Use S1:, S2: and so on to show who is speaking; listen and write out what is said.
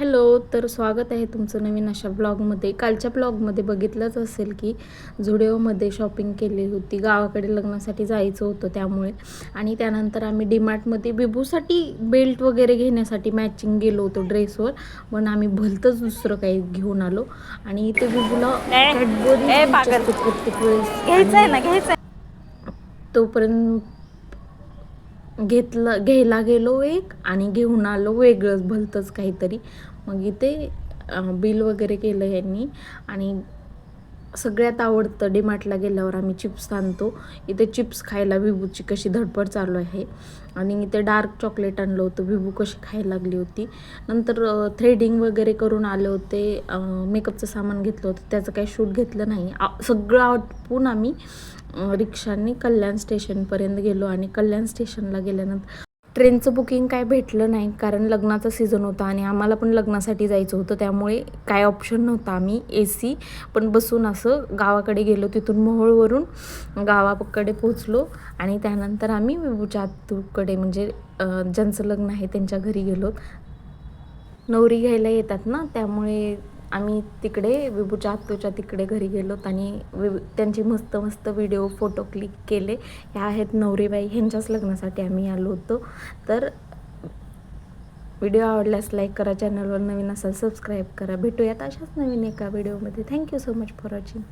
S1: Hello तर स्वागत आहे तुमचं नवीन अशा ब्लॉगमध्ये. कालच्या ब्लॉगमध्ये बघितलंच असेल की झुडिओमध्ये शॉपिंग केली होती. गावाकडे लग्नासाठी जायचं होतं त्यामुळे. आणि त्यानंतर आम्ही डीमार्टमध्ये बिबूसाठी बेल्ट वगैरे घेण्यासाठी मॅचिंग गेलो होतो ड्रेसवर. पण आम्ही भलतंच दुसरं काही घेऊन आलो. आणि इथे बिबूला प्रत्येक वेळेस तोपर्यंत घेतलं घ्यायला गेलो एक आणि घेऊन आलो वेगळंच भलतंच काहीतरी. मग इथे बिल वगैरे केलं यांनी आणि सगळ्यात आवडतं डीमार्टला गेल्यावर आम्ही चिप्स आणतो. इथे चिप्स खायला विभूची कशी धडपड चालू आहे. आणि इथे डार्क चॉकलेट आणलं होतं विभू कशी खायला लागली होती. नंतर थ्रेडिंग वगैरे करून आले होते. मेकअपचं सामान घेतलं होतं त्याचं काही शूट घेतलं नाही. आ- सगळं आटपून आम्ही रिक्षाने कल्याण स्टेशनपर्यंत गेलो आणि कल्याण स्टेशनला गेल्यानंतर ट्रेनचं बुकिंग काय भेटलं नाही कारण लग्नाचा सीझन होता आणि आम्हाला पण लग्नासाठी जायचं होतं. त्यामुळे काय ऑप्शन नव्हता आम्ही ए सी पण बसून असं गावाकडे गेलो तिथून मोहोळवरून गावाकडे पोचलो आणि त्यानंतर आम्ही विभूजातूकडे म्हणजे ज्यांचं लग्न आहे त्यांच्या घरी गेलो. नवरी घ्यायला येतात ना त्यामुळे आम्ही तिकडे विभूच्या आत्तूच्या तिकडे घरी गेलोत आणि विभ त्यांचे मस्त मस्त व्हिडिओ फोटो क्लिक केले. ह्या आहेत नवरीबाई. ह्यांच्याच लग्नासाठी आम्ही आलो होतो. तर व्हिडिओ आवडल्यास लाईक करा चॅनलवर नवीन असाल सबस्क्राईब करा. भेटूयात अशाच नवीन एका व्हिडिओमध्ये thank you so much for watching